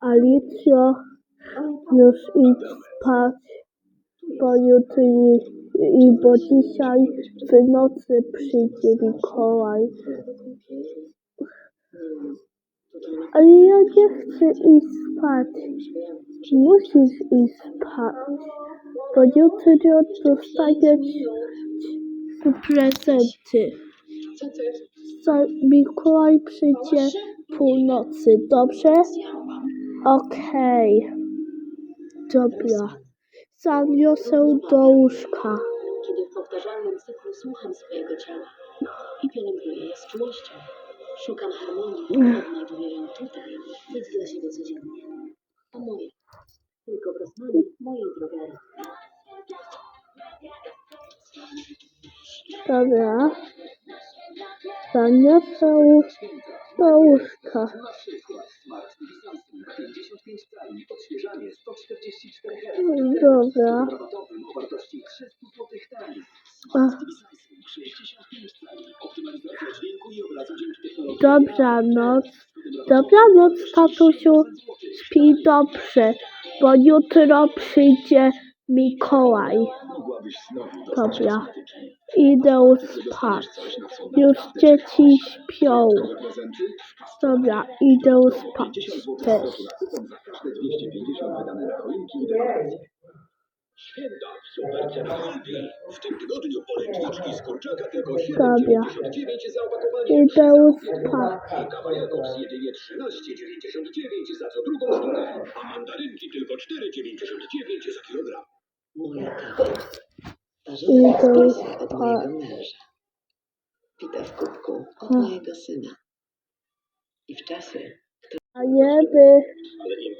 Alicjo, już idź spać, bo jutro i bo dzisiaj w nocy przyjdzie Mikołaj. Ale ja nie chcę iść spać. Musisz iść spać, bo jutro dostaniesz prezenty. Mikołaj przyjdzie północy, dobrze? Okej. Dobra. Zaniosę do łóżka. kiedy w powtarzalnym cyklu słucham swojego ciała i pielęgnuję je z czułością. Szukam harmonii, odnajduję ją tutaj, nic dla siebie codziennie. To moje. Tylko w rozmaicie mojej drogerii. Dobra. Zaniosę do łóżka. Na przykład Smart TV Samsung 55 cali, odświeżanie 144 Hz. Dobra. Rabatowym o wartości 300 zł taniej. Ach, TV Samsung 65 cali, optymalizacja dźwięku i obrazu dzięki technologii. Dobranoc. Dobranoc, tatusiu. Śpi dobrze, bo jutro przyjdzie Mikołaj. Dobra. Idę spać. Już dzieci śpią. Dobra, idę spać 50 zł też. kupon za każde 250 wydane na choinki i dekoracje. Święta w Supercenach Aldi. W tym tygodniu polędwiczki z kurczaka tylko Dobra. 7,99 za opakowanie. Idę spać. Kawa Jakobs jedynie 13,99 za co drugą sztukę, a mandarynki tylko 4,99 za kilogram. Kawa. Idę Starzena espresso od mojego męża. Pita w kubku od Ach. mojego syna. I w czasie,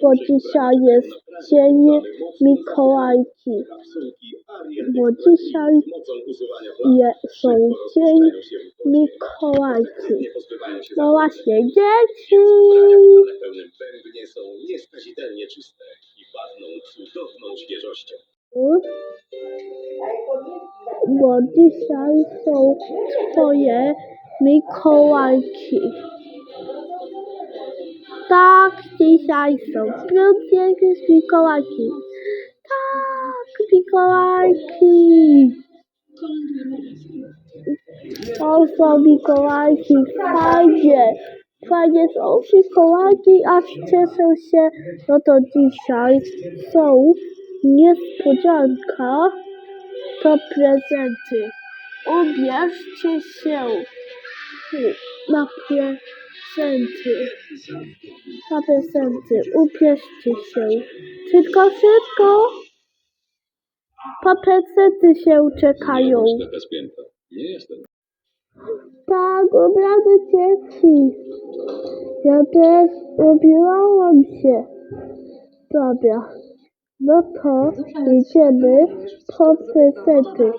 bo dzisiaj jest dzień Mikołajki. Bo dzisiaj je, są dzień Mikołajki. No właśnie, dzieci! Ale pełnym bębnie są nieskazitelnie czyste i pachną cudowną świeżością. Dzisiaj są twoje Mikołajki. Tak, dzisiaj są piękne Mikołajki. Tak, Mikołajki. To są Mikołajki, fajnie. Fajnie są Mikołajki, aż cieszę się. No to dzisiaj są niespodzianka. To prezenty. Ubierzcie się na prezenty. Na prezenty. Ubierzcie się. Szybko, szybko. Po prezenty się czekają. Nie jestem. Tak, obrady dzieci. Ja też ubierałam się. Dobra. No to idziemy po prezenty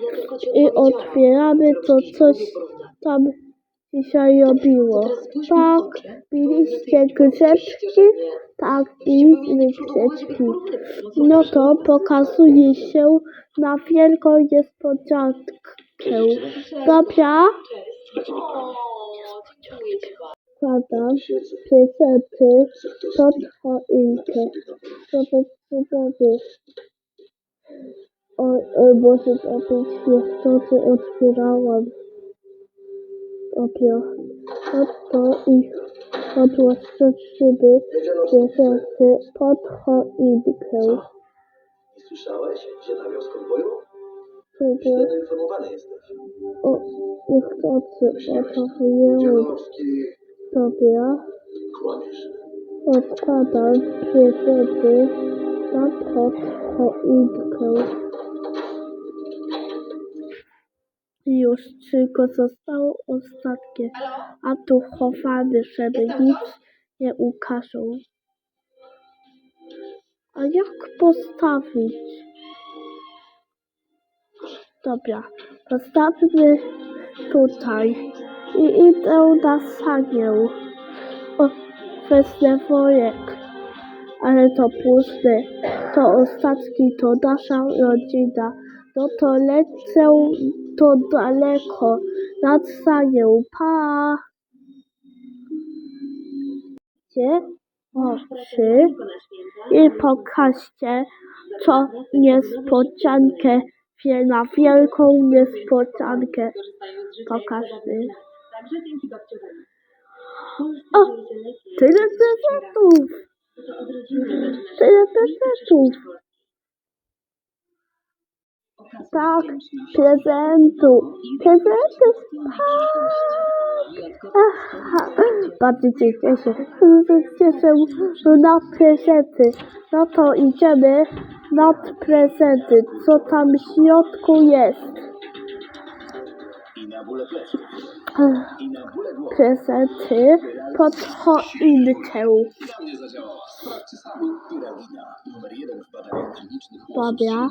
i otwieramy to coś tam dzisiaj robiło. Tak, biliście grzeczki? Tak, biliśmy grzeczki. No to pokazuje się na wielką niespodziankę. Dobra? Składam prezenty pod choinkę. To wody. O, o, to być niechcący otwierałam. Dobra. No to i odłożymy prezenty pod choinkę. Słyszałeś, że na wioskę boju? Dobra. Poinformowany jesteś. O, niechcący otworzyłem. Dobra. Kłamiesz. Odkładam prezenty na pod choinkę. Już tylko zostało ostatnie, a tu chowamy, żeby nic nie ukażą. A jak postawić? Dobra, postawmy tutaj i idę na sanię. O, wezmę worek, ale to pusty, to ostatni, to nasza rodzina. No to lecę to daleko, nad sanią, pa! Gdzie? oczy i pokażcie, co niespodziankę wie na wielką niespodziankę. Pokażmy. Także dzięki babciowemu. O, tyle prezentów! Tyle prezentów! Tak, prezentu. Prezenty. Aha, bardzo się cieszę. Cieszę się na prezenty. No to idziemy na prezenty. Co tam w środku jest? Prezenty pod choinkę. Dobra.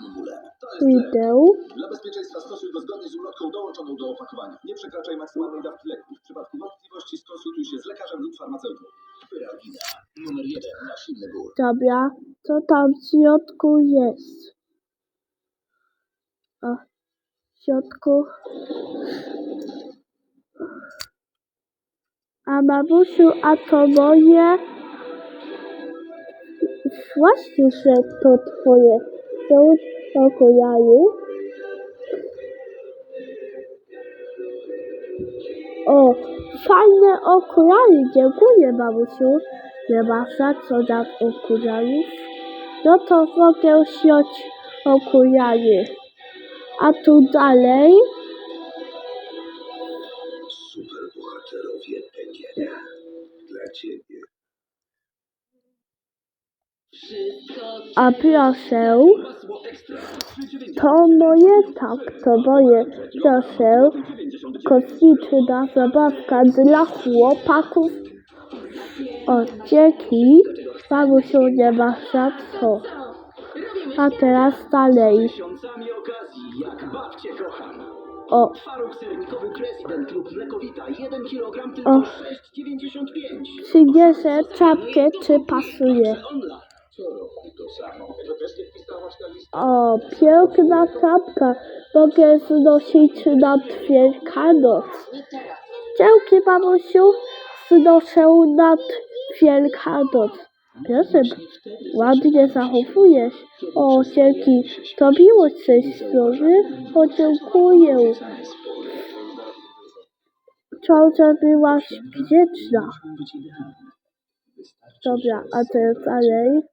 Idę. Dla bezpieczeństwa stosuj go zgodnie z ulotką dołączoną do opakowania. Nie przekraczaj maksymalnej dawki leku. W przypadku wątpliwości skonsultuj się z lekarzem lub farmaceutą. Numer jeden na silny ból. Dobra, co tam w środku jest? O, w środku. A mamusiu, a to moje? Właśnie, że to twoje. Są okulary. O, fajne okulary, dziękuję mamusiu. Nie ma za co nam okularów. No to mogę wziąć okulary. A tu dalej, a proszę, to moje, tak, to moje, proszę, kosmiczna zabawka dla chłopaków. O, dzięki, mamusiu, nie ma za co. A teraz dalej, o, Twaróg sernikowy President lub mlekowita. 1 kg tylko O. 6,95. przynieszę czapkę, czy pasuje. O, piękna czapka. Mogę znosić na Wielkanoc. Dzięki, mamusiu. Znoszę nad Wielkanoc. Proszę, ładnie zachowujesz. O, dzięki. To miło z tej strony. O, dziękuję. Ciągle byłaś wdzięczna. Dobra, a teraz dalej.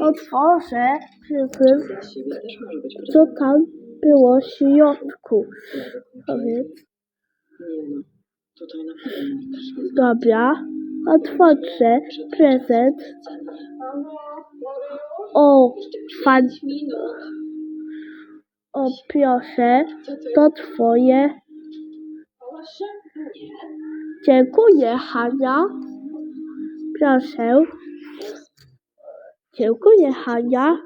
Otworzę prezent. Co tam było w środku? Powiedz. Dobra, otworzę prezent. O, fan, o proszę, to twoje. Dziękuję, Hania. Proszę. Dziękuję, Hania.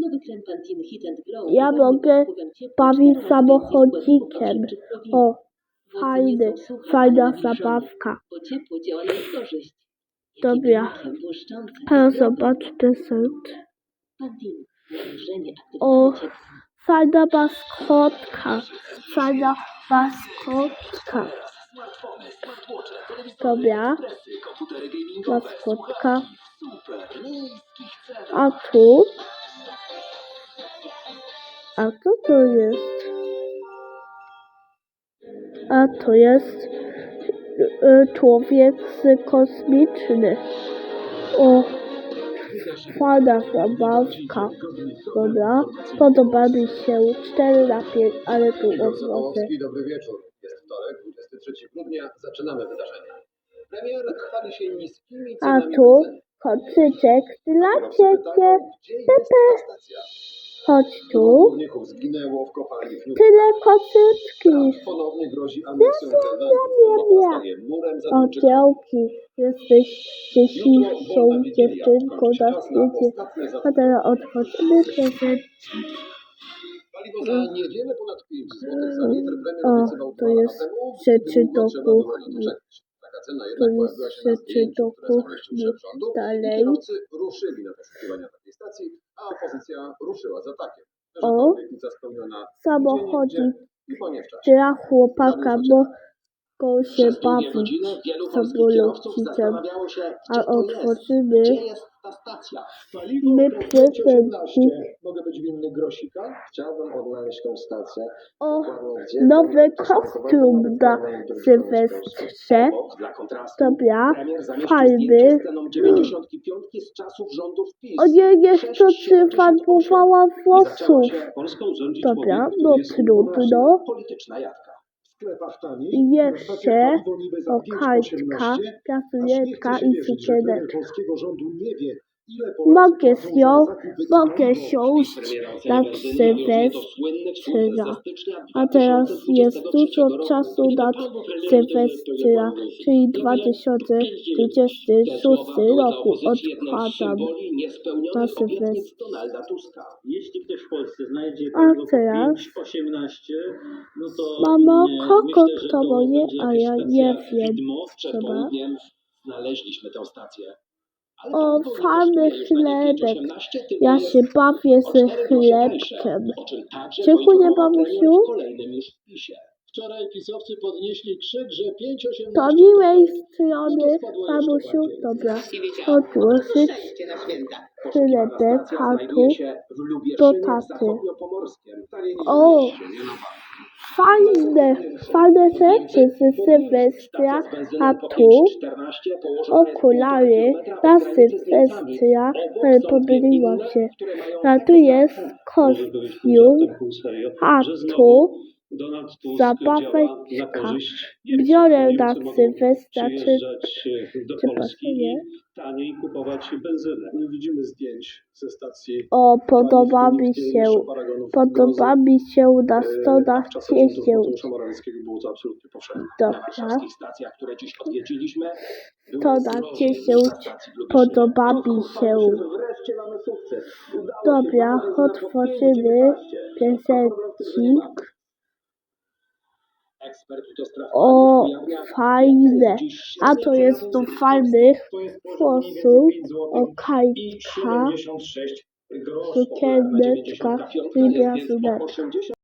Nowy krem Pantene Hit and Glow. Ja mogę bawić samochodzikiem. O, fajny, fajna ale zabawka. Bo ciepło działa na ich korzyść. Dobra. Jaki krem błyszczący. A zobacz prezent. Pantene. O, fajna maskotka. Fajna maskotka. Dobra, maskotka. A tu? A co to jest? A to jest e, człowiek kosmiczny. O, fajna zabawka. Dobra, podoba mi się 4 na 5, ale tu. Sokołowski, dobry wieczór. Jest wtorek, 23 grudnia, zaczynamy wydarzenie. Premier chwali się niskimi A cenami tu koczyczek dla Kierowcy ciebie. pytają, gdzie jest ta stacja? Chodź tu. górników zginęło w kopalni Fiume. Tyle koczyczki. Trump ponownie grozi aneksją staje murem działki. Jesteś dzisiejszą dziewczynką na świecie. A teraz prezent. Paliwo za niewiele ponad 5 zł za litr premier O, obiecywał to dwa lata jest temu. rzeczy Długo do było kuchni. Taka cena jednak jest pojawiła się na zdjęciu, które zamieścił kuchni. szef rządu. Dalej. I kierowcy ruszyli na poszukiwania takiej stacji, a opozycja ruszyła O. to obietnica spełniona Samochodzik gdzie, nigdzie i po nie w czasie. dla chłopaka, bo Tylko się samolocikiem. zastanawiało się, A otworzymy ta stacja. Paliwo My Krążnięcie prezenty. 18. Mogę być winny grosika? Chciałbym odnaleźć tą stację. o nowy kostium na Sylwestrze. Dobra, premier zamieścił fajny. zdjęcie sceną 95 z czasów rządów PiS. O nie, jeszcze przyfarbowała włosów. Dobra, no trudno. Polityczna jawka. I jeszcze O 5,18. kartka, Aż nie piasujeczka chce się i wierzyć, Mogę ją, za zakupy mogę siąść na Sylwestra. A teraz 2023 jest dużo czasu na Sylwestra, czyli to było 2026 Te słowa były dla roku z odkładam. na Sylwestra. A teraz? 5,18, no Mamo, nie, kogo to moje, a ja nie wiem. południem znaleźliśmy tę stację. O, fajny chlebek. 5,18, tylko Ja się bawię o ze 4 grosze tańsze, chlebkiem. Dziękuję, mamusiu. Wczoraj pisowcy podnieśli krzyk, że 5,18 To miłej strony, mamusiu, dobra. Odłożyć chlebek, się w do taty. O, Fajne, fajne rzeczy ze Sylwestra, a tu okulary na Sylwestra, ale pomyliłam się. A tu jest kostium, a tu zabaweczka. Biorę na Sylwestra, czy, czy pasuje? taniej kupować benzynę. Nie widzimy zdjęć ze stacji. O, podoba mi się, podoba mi się na rządów 10. Mateusza Morawieckiego było to absolutnie powszechne. Na warszawskich stacjach, które dziś odwiedziliśmy, było To na drożej 10 niż na stacji w Lubuszynie. podoba mi się. Dobra, na otworzymy 5,19. O, fajne. A to jest do fajnych włosów, o kajtka, 76 grosz. cukiereczka i jest po gwiazdeczka. 80